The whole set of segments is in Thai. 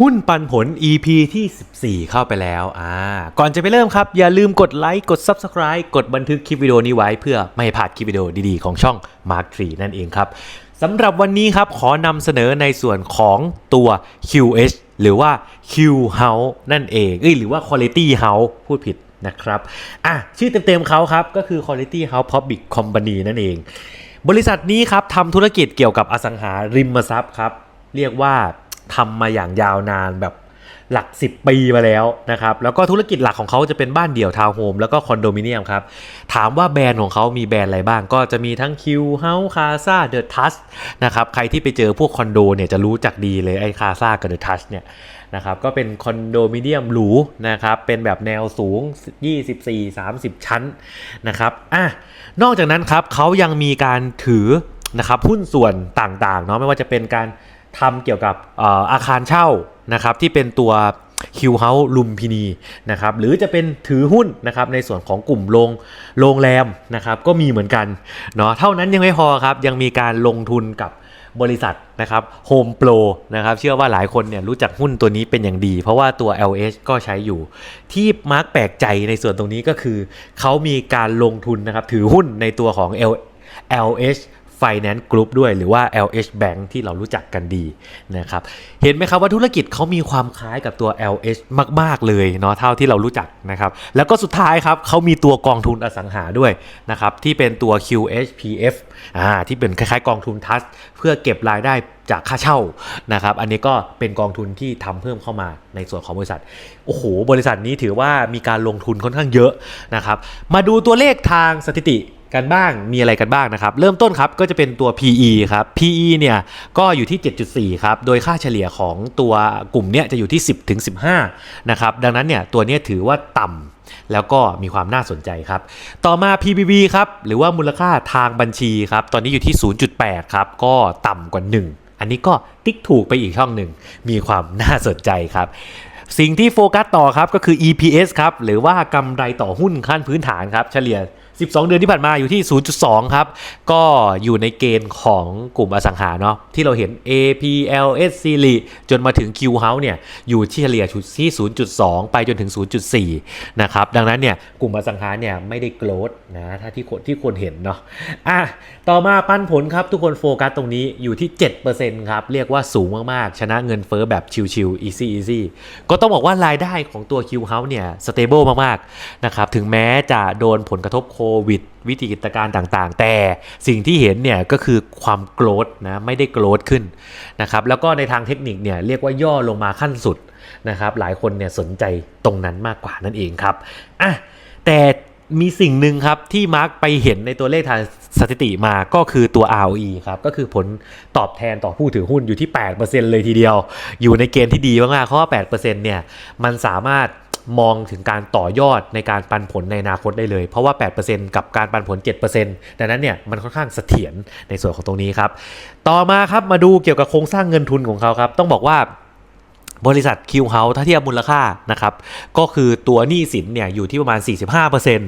หุ้นปันผล EP ที่ 14 เข้าไปแล้ว อ่า ก่อนจะไปเริ่มครับ อย่าลืมกดไลค์ กด Subscribe กดบันทึกคลิปวิดีโอนี้ไว้เพื่อไม่ให้พลาดคลิปวิดีโอดีๆ ของช่อง Mark 3นั่นเองครับ สำหรับวันนี้ครับ ขอนำเสนอในส่วนของตัว QH หรือว่า Q House นั่นเอง เอ้ย หรือว่า Quality House พูดผิดนะครับ อะ ชื่อเต็มๆเขาครับ ก็คือ Quality House Public Company นั่นเอง บริษัทนี้ครับทำธุรกิจเกี่ยวกับอสังหาริมทรัพย์ครับ เรียกว่า ทำมาอย่างยาวนานแบบหลัก 10 ปีมาแล้วนะครับแล้วก็ธุรกิจหลักของเขาจะเป็นบ้านเดี่ยวทาวน์โฮมแล้วก็คอนโดมิเนียมครับ ถามว่าแบรนด์ของเขามีแบรนด์อะไรบ้าง ก็จะมีทั้ง Q House Casa The Touch นะครับใครที่ไปเจอพวกคอนโดเนี่ยจะรู้จักดีเลยไอ้ Casa กับ The Touch เนี่ยนะครับก็เป็นคอนโดมิเนียมหรูนะครับเป็นแบบแนวสูง 24-30 ชั้นนะครับอะนอกจากนั้นครับเขายังมีการถือนะครับหุ้นส่วนต่างๆเนาะไม่ว่าจะเป็นการ ทำเกี่ยวกับอาคารเช่านะครับที่เป็นตัว Q House ลุมพินีนะครับหรือจะเป็นถือหุ้นนะครับในส่วนของกลุ่มโรงโรงแรมนะครับก็มีเหมือนกันเนาะเท่านั้นยังไม่พอครับยังมีการลงทุนกับบริษัทนะครับ Home Pro นะครับเชื่อว่าหลายคนเนี่ยรู้จักหุ้นตัวนี้เป็นอย่างดี เพราะว่าตัว LH ก็ใช้อยู่ ที่มาร์กแปลกใจในส่วนตรงนี้ก็คือ เขามีการลงทุนนะครับถือหุ้นในตัวของ L LH Finance Group ด้วยหรือว่า LH Bank ที่เรารู้จักกันดีนะครับเห็นไหมครับว่าธุรกิจเขามีความคล้ายกับตัว LH มาก ๆ เลยเนาะเท่าที่เรารู้จักนะครับแล้วก็สุดท้ายครับเขามีตัวกองทุนอสังหาด้วยนะครับที่เป็นตัว QHPF อ่าที่เป็นคล้ายๆ กองทุนทัสเพื่อเก็บรายได้ จากค่าเช่านะครับ อันนี้ก็เป็นกองทุนที่ทำเพิ่มเข้ามาในส่วนของบริษัท โอ้โห บริษัทนี้ถือว่ามีการลงทุนค่อนข้างเยอะนะครับ มาดูตัวเลขทางสถิติกันบ้างมีอะไรกันบ้างนะครับ เริ่มต้นครับก็จะเป็นตัว PE ครับ PE เนี่ยก็อยู่ที่ 7.4 ครับ โดยค่าเฉลี่ยของตัวกลุ่มเนี้ยจะอยู่ที่ 10ถึง15 นะครับ ดังนั้นเนี่ยตัวเนี้ยถือว่าต่ำแล้วก็มีความน่าสนใจครับ ต่อมา PBB ครับ หรือว่ามูลค่าทางบัญชีครับ ตอนนี้อยู่ที่ 0.8 ครับ ก็ต่ำกว่า 1 อันนี้ก็ติ๊กถูกไปอีกช่องหนึ่ง มีความน่าสนใจครับ สิ่งที่โฟกัสต่อครับก็คือ EPS ครับ หรือว่ากำไรต่อหุ้นขั้นพื้นฐานครับ เฉลี่ย 12 เดือนที่ผ่านมาอยู่ที่ 0.2 ครับ ก็อยู่ในเกณฑ์ของกลุ่มอสังหาเนาะที่เราเห็น APLS s e r i จนมาถึง Q House เนี่ยอยู่ที่เฉลี่ยที่ 0.2 ไปจนถึง 0.4 นะครับ ดังนั้นเนี่ยกลุ่มอสังหาเนี่ยไม่ได้โกรดนะถ้าที่คนที่ควรเห็นเนาะอะต่อมาปันผลครับทุกคนโฟกัสตรงนี้อยู่ที่ 7%ครับ เรียกว่าสูงมากๆ ชนะเงินเฟ้อแบบชิลๆ easy easy ก็ต้องบอกว่ารายได้ของตัว Q House เนี่ย stable มากๆนะครับถึงแม้จะโดนผลกระทบโควิด วิธีกิจการต่างๆ แต่สิ่งที่เห็นเนี่ยก็คือความโกรธนะไม่ได้โกรธขึ้นนะครับแล้วก็ในทางเทคนิคเนี่ยเรียกว่าย่อลงมาขั้นสุดนะครับหลายคนเนี่ยสนใจตรงนั้นมากกว่านั่นเองครับอะแต่มีสิ่งหนึ่งครับที่มาร์กไปเห็นในตัวเลขทางสถิติมาก็คือตัว ROE ครับ ก็คือผลตอบแทนต่อผู้ถือหุ้นอยู่ที่ 8%เลยทีเดียว อยู่ในเกณฑ์ที่ดีมากๆเพราะว่า8%เนี่ยมันสามารถ มองถึงการต่อยอดในการปันผลในอนาคตได้เลย เพราะว่า 8%กับการปันผล 7%ดังนั้นเนี่ยมันค่อนข้างเสถียรในส่วนของตรงนี้ครับ ต่อมาครับมาดูเกี่ยวกับโครงสร้างเงินทุนของเขาครับ ต้องบอกว่าบริษัท Q House ถ้าเทียบมูลค่านะครับ ก็คือตัวหนี้สินเนี่ยอยู่ที่ประมาณ 45%น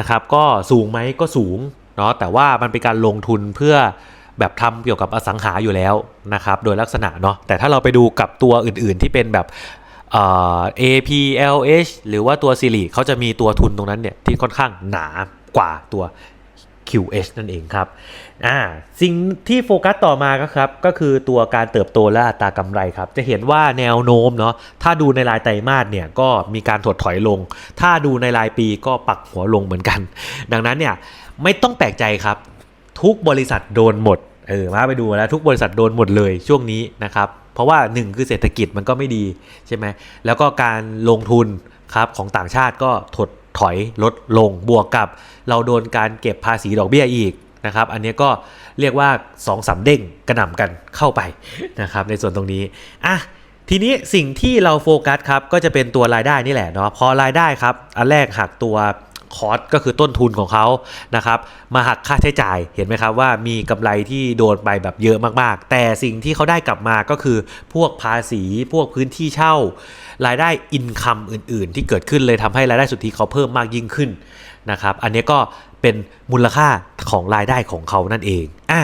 ะครับ ก็สูงไหมก็สูงเนาะแต่ว่ามันเป็นการลงทุนเพื่อแบบทำเกี่ยวกับอสังหาอยู่แล้วนะครับ โดยลักษณะเนาะแต่ถ้าเราไปดูกับตัวอื่นๆที่เป็นแบบ APLH หรือว่าตัว s i r i เขาจะมีตัวทุนตรงนั้นเนี่ยที่ค่อนข้างหนากว่าตัว QH นั่นเองครับอ่าสิ่งที่โฟกัสต่อมาก็ครับ ก็คือตัวการเติบโตและอัตรากำไรครับ จะเห็นว่าแนวโน้มเนาะถ้าดูในรายไตรมาสเนี่ยก็มีการถดถอยลง ถ้าดูในรายปีก็ปักหัวลงเหมือนกัน ดังนั้นเนี่ยไม่ต้องแปลกใจครับ ทุกบริษัทโดนหมดเออมาไปดูแล้วทุกบริษัทโดนหมดเลยช่วงนี้นะครับ เพราะว่า 1 คือเศรษฐกิจมันก็ไม่ดีใช่ไหมแล้วก็การลงทุนครับของต่างชาติก็ถดถอยลดลงบวกกับ เราโดนการเก็บภาษีดอกเบี้ยอีกนะครับอันนี้ก็เรียกว่า2อสามเด้งกระหน่ำกันเข้าไปนะครับในส่วนตรงนี้อะทีนี้สิ่งที่เราโฟกัสครับก็จะเป็นตัวรายได้นี่แหละเนาะพอรายได้ครับอันแรกหักตัว คอสก็คือต้นทุนของเขานะครับมาหักค่าใช้จ่ายเห็นไหมครับว่ามีกำไรที่โดนไปแบบเยอะมากๆ แต่สิ่งที่เขาได้กลับมาก็คือพวกภาษีพวกพื้นที่เช่า รายได้อินคัมอื่น ๆ ที่เกิดขึ้นเลยทำให้รายได้สุทธิเขาเพิ่มมากยิ่งขึ้นนะครับอันนี้ก็เป็นมูลค่าของรายได้ของเขานั่นเองอะ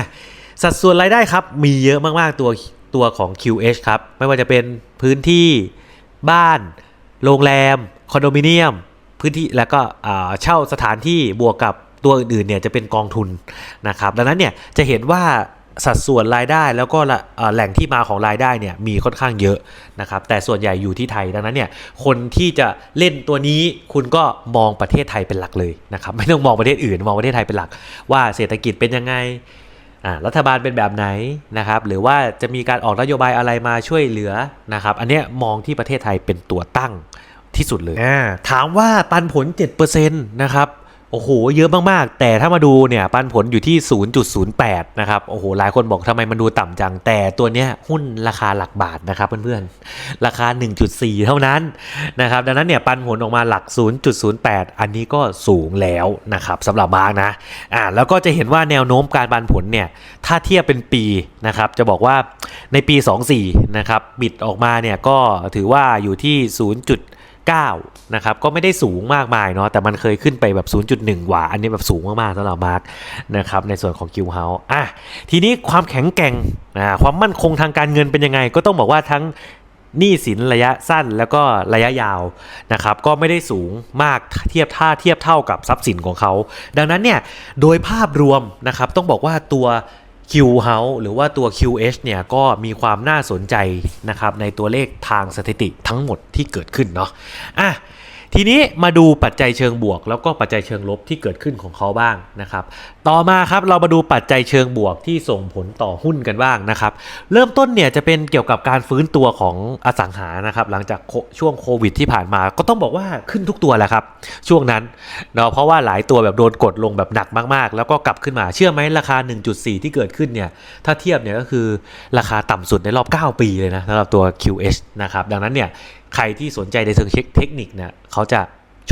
สัดส่วนรายได้ครับมีเยอะมากๆตัวตัวของ QH ครับไม่ว่าจะเป็นพื้นที่บ้าน โรงแรม คอนโดมิเนียม พื้นที่แล้วก็เช่าสถานที่บวกกับตัวอื่นๆเนี่ยจะเป็นกองทุนนะครับดังนั้นเนี่ยจะเห็นว่าสัดส่วนรายได้แล้วก็แหล่งที่มาของรายได้เนี่ยมีค่อนข้างเยอะนะครับแต่ส่วนใหญ่อยู่ที่ไทยดังนั้นเนี่ยคนที่จะเล่นตัวนี้คุณก็มองประเทศไทยเป็นหลักเลยนะครับไม่ต้องมองประเทศอื่นมองประเทศไทยเป็นหลัก ว่าเศรษฐกิจเป็นยังไงรัฐบาลเป็นแบบไหนนะครับหรือว่าจะมีการออกนโยบายอะไรมาช่วยเหลือนะครับอันเนี้ยมองที่ประเทศไทยเป็นตัวตั้ง ที่สุดเลยอ่าถามว่าปันผล 7%นะครับโอ้โห เยอะมากๆ แต่ถ้ามาดูเนี่ยปันผลอยู่ที่ 0.08 นะครับ โอ้โห หลายคนบอกทำไมมันดูต่ำจัง แต่ตัวเนี้ยหุ้นราคาหลักบาทนะครับเพื่อนๆ ราคา 1.4 เท่านั้นนะครับ ดังนั้นเนี่ยปันผลออกมาหลัก 0.08 อันนี้ก็สูงแล้วนะครับสำหรับมาร์กนะ อ่า แล้วก็จะเห็นว่าแนวโน้มการปันผลเนี่ย ถ้าเทียบเป็นปีนะครับ จะบอกว่าในปี 24 นะครับ บิดออกมาเนี่ยก็ถือว่าอยู่ที่ 0.9 นะครับ ก็ไม่ได้สูงมากมายเนาะแต่มันเคยขึ้นไปแบบ 0.1หว่า อันนี้แบบสูงมากๆสำหรับมาร์กนะครับในส่วนของ Q House อะทีนี้ความแข็งแกร่งอ่าความมั่นคงทางการเงินเป็นยังไง ก็ต้องบอกว่าทั้งหนี้สินระยะสั้นแล้วก็ระยะยาวนะครับก็ไม่ได้สูงมากเทียบท่าเทียบเท่ากับทรัพย์สินของเขา ดังนั้นเนี่ยโดยภาพรวมนะครับต้องบอกว่าตัว Q House หรือว่าตัว QH เนี่ยก็มีความน่าสนใจนะครับในตัวเลขทางสถิติทั้งหมดที่เกิดขึ้นเนาะอะ ทีนี้มาดูปัจจัยเชิงบวก แล้วก็ปัจจัยเชิงลบที่เกิดขึ้นของเขาบ้างนะครับ ต่อมาครับเรามาดูปัจจัยเชิงบวกที่ส่งผลต่อหุ้นกันบ้างนะครับ เริ่มต้นเนี่ยจะเป็นเกี่ยวกับการฟื้นตัวของอสังหานะครับ หลังจากช่วงโควิดที่ผ่านมา ก็ต้องบอกว่าขึ้นทุกตัวแหละครับ ช่วงนั้นเนาะเพราะว่าหลายตัวแบบโดนกดลงแบบหนักมากๆ แล้วก็กลับขึ้นมาเชื่อไหมราคา 1.4 ที่เกิดขึ้นเนี่ยถ้าเทียบเนี่ยก็คือราคาต่ำสุดในรอบ 9 ปีเลยนะสำหรับตัว QH นะครับดังนั้นเนี่ย ใครที่สนใจในเชิงเทคนิคเนี่ยเขาจะ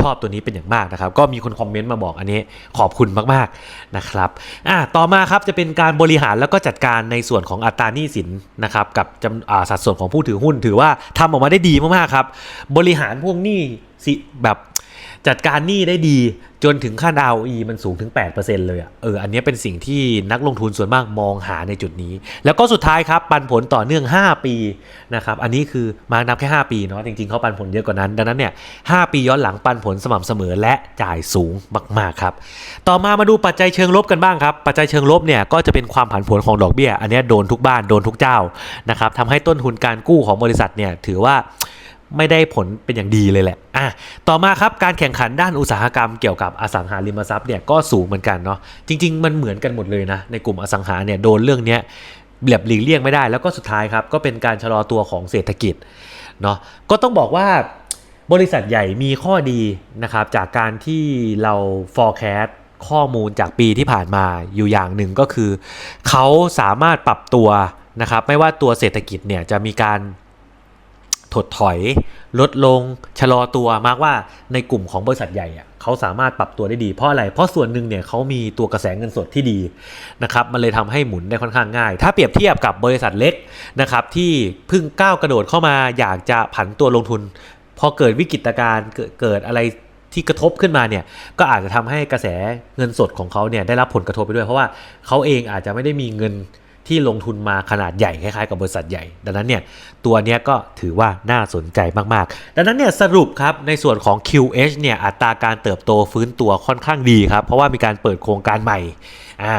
ชอบตัวนี้เป็นอย่างมากนะครับ ก็มีคนคอมเมนต์มาบอกอันนี้ขอบคุณมากๆนะครับอะต่อมาครับจะเป็นการบริหารแล้วก็จัดการในส่วนของอัตราหนี้สินนะครับกับจำอ่าสัดส่วนของผู้ถือหุ้น ถือว่าทำออกมาได้ดีมากๆครับ บริหารพวกหนี้สิแบบ จัดการหนี้ได้ดีจนถึงขั้น ROE มันสูงถึง 8%เลยอะ่ะเอออันนี้เป็นสิ่งที่นักลงทุนส่วนมากมองหาในจุดนี้ แล้วก็สุดท้ายครับปันผลต่อเนื่อง 5 ปีนะครับอันนี้คือมานับแค่ 5 ปีเนาะจริงๆเขาปันผลเยอะกว่านั้น ดังนั้นเนี่ย5ปีย้อนหลังปันผลสม่ำเสมอและจ่ายสูงมากๆครับต่อมามาดูปัจจัยเชิงลบกันบ้างครับปัจจัยเชิงลบเนี่ยก็จะเป็นความผันผวนของดอกเบี้ย อันนี้โดนทุกบ้านโดนทุกเจ้านะครับทำให้ต้นทุนการกู้ของบริษัทเนี่ยถือว่า ไม่ได้ผลเป็นอย่างดีเลยแหละอะต่อมาครับการแข่งขันด้านอุตสาหกรรมเกี่ยวกับอสังหาริมทรัพย์เนี่ยก็สูงเหมือนกันเนาะจริง ๆ มันเหมือนกันหมดเลยนะในกลุ่มอสังหาเนี่ยโดนเรื่องเนี้ยแบบหลีกเลี่ยงไม่ได้แล้วก็สุดท้ายครับก็เป็นการชะลอตัวของเศรษฐกิจเนาะก็ต้องบอกว่าบริษัทใหญ่มีข้อดีนะครับจากการที่เรา forecast ข้อมูลจากปีที่ผ่านมาอยู่อย่างหนึ่งก็คือ เขาสามารถปรับตัวนะครับไม่ว่าตัวเศรษฐกิจเนี่ยจะมีการ ถดถอย ลดลง ชะลอตัวมากว่าในกลุ่มของบริษัทใหญ่เขาสามารถปรับตัวได้ดีเพราะอะไร เพราะส่วนหนึ่งเนี่ยเขามีตัวกระแสเงินสดที่ดีนะครับมันเลยทำให้หมุนได้ค่อนข้างง่าย ถ้าเปรียบเทียบกับบริษัทเล็กนะครับที่เพิ่งก้าวกระโดดเข้ามาอยากจะผันตัวลงทุน พอเกิดวิกฤตการณ์เกิดอะไรที่กระทบขึ้นมาเนี่ยก็อาจจะทำให้กระแสเงินสดของเขาเนี่ยได้รับผลกระทบไปด้วย เพราะว่าเขาเองอาจจะไม่ได้มีเงิน ที่ลงทุนมาขนาดใหญ่คล้ายๆกับบริษัทใหญ่ ดังนั้นเนี่ยตัวเนี้ยก็ถือว่าน่าสนใจมากๆ ดังนั้นเนี่ยสรุปครับในส่วนของ QH เนี่ยอัตราการเติบโตฟื้นตัวค่อนข้างดีครับเพราะว่ามีการเปิดโครงการใหม่อ่า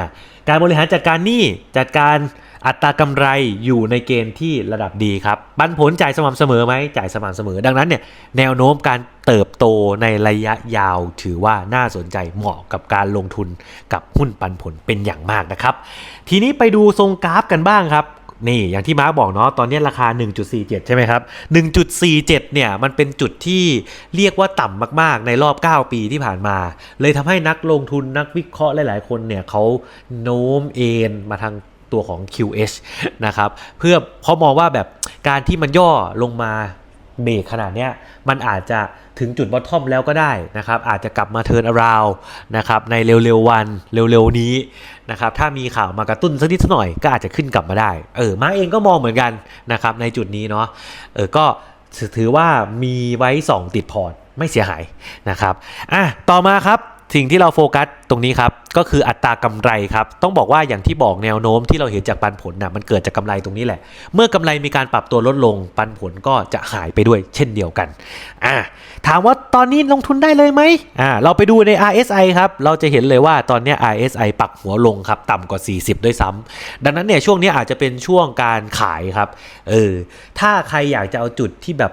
การบริหารจัดการหนี้จัดการ อัตรากำไรอยู่ในเกณฑ์ที่ระดับดีครับ ปันผลจ่ายสม่ำเสมอไหมจ่ายสม่ำเสมอ ดังนั้นเนี่ยแนวโน้มการเติบโตในระยะยาวถือว่าน่าสนใจเหมาะกับการลงทุนกับหุ้นปันผลเป็นอย่างมากนะครับ ทีนี้ไปดูทรงกราฟกันบ้างครับนี่อย่างที่มาบอกเนาะตอนนี้ราคา 1.47 ใช่ไหมครับ 1.47 เนี่ยมันเป็นจุดที่เรียกว่าต่ำมากๆ ในรอบ 9 ปีที่ผ่านมา เลยทำให้นักลงทุนนักวิเคราะห์หลายๆ คนเนี่ยเขาโน้มเอ็นมาทาง ตัวของ QH นะครับเพื่อเพราะมองว่าแบบการที่มันย่อลงมาเบรกขนาดเนี้ยมันอาจจะถึงจุดบอททอมแล้วก็ได้นะครับ อาจจะกลับมาเทิร์นาราวนะครับในเร็วๆวันเร็วๆนี้นะครับถ้ามีข่าวมากระตุ้นสักนิดสักหน่อยก็อาจจะขึ้นกลับมาได้เออมาเองก็มองเหมือนกันนะครับในจุดนี้เนาะเออก็ถือว่ามีไว้ 2 ติดพอร์ตไม่เสียหายนะครับอะต่อมาครับ สิ่งที่เราโฟกัสตรงนี้ครับก็คืออัตรากำไรครับต้องบอกว่าอย่างที่บอกแนวโน้มที่เราเห็นจากปันผลนะมันเกิดจากกำไรตรงนี้แหละ เมื่อกำไรมีการปรับตัวลดลงปันผลก็จะหายไปด้วยเช่นเดียวกันอ่าถามว่าตอนนี้ลงทุนได้เลยไหมอ่าเราไปดูใน RSI ครับเราจะเห็นเลยว่าตอนนี้ RSI ปักหัวลงครับต่ำกว่า 40 ด้วยซ้ำดังนั้นเนี่ยช่วงนี้อาจจะเป็นช่วงการขายครับเออถ้าใครอยากจะเอาจุดที่แบบ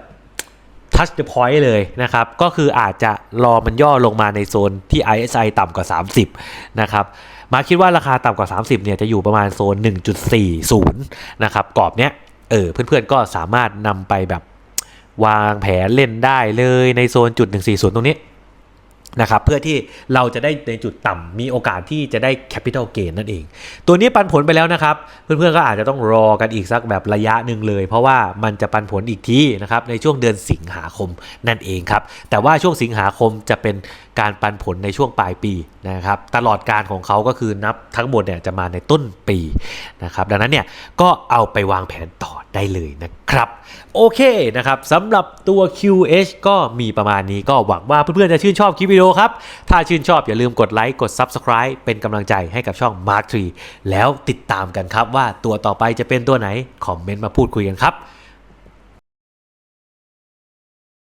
ทัชจุดพอยท์เลยนะครับ ก็คืออาจจะรอมันย่อลงมาในโซนที่ ISI ต่ำกว่า 30 นะครับ มาคิดว่าราคาต่ำกว่า 30 เนี่ยจะอยู่ประมาณโซน 1.40 นะครับ กรอบเนี้ย เออ เพื่อนๆก็สามารถนำไปแบบวางแผนเล่นได้เลยในโซนจุด 140 ตรงนี้ นะครับเพื่อที่เราจะได้ในจุดต่ำมีโอกาสที่จะได้ capital gain นั่นเอง ตัวนี้ปันผลไปแล้วนะครับ เพื่อนๆก็อาจจะต้องรอกันอีกสักแบบระยะหนึ่งเลย เพราะว่ามันจะปันผลอีกทีนะครับในช่วงเดือนสิงหาคมนั่นเองครับ แต่ว่าช่วงสิงหาคมจะเป็นการปันผลในช่วงปลายปีนะครับตลอดการของเขาก็คือนับทั้งหมดเนี่ยจะมาในต้นปีนะครับดังนั้นเนี่ยก็เอาไปวางแผนต่อ ได้เลยนะครับ โอเคนะครับสำหรับตัว QH ก็มีประมาณนี้ก็หวังว่าเพื่อนๆจะชื่นชอบคลิปวิดีโอครับ ถ้าชื่นชอบอย่าลืมกดไลค์กด Subscribe เป็นกำลังใจให้กับช่อง Mark 3แล้วติดตามกันครับว่าตัวต่อไปจะเป็นตัวไหน คอมเมนต์มาพูดคุยกันครับ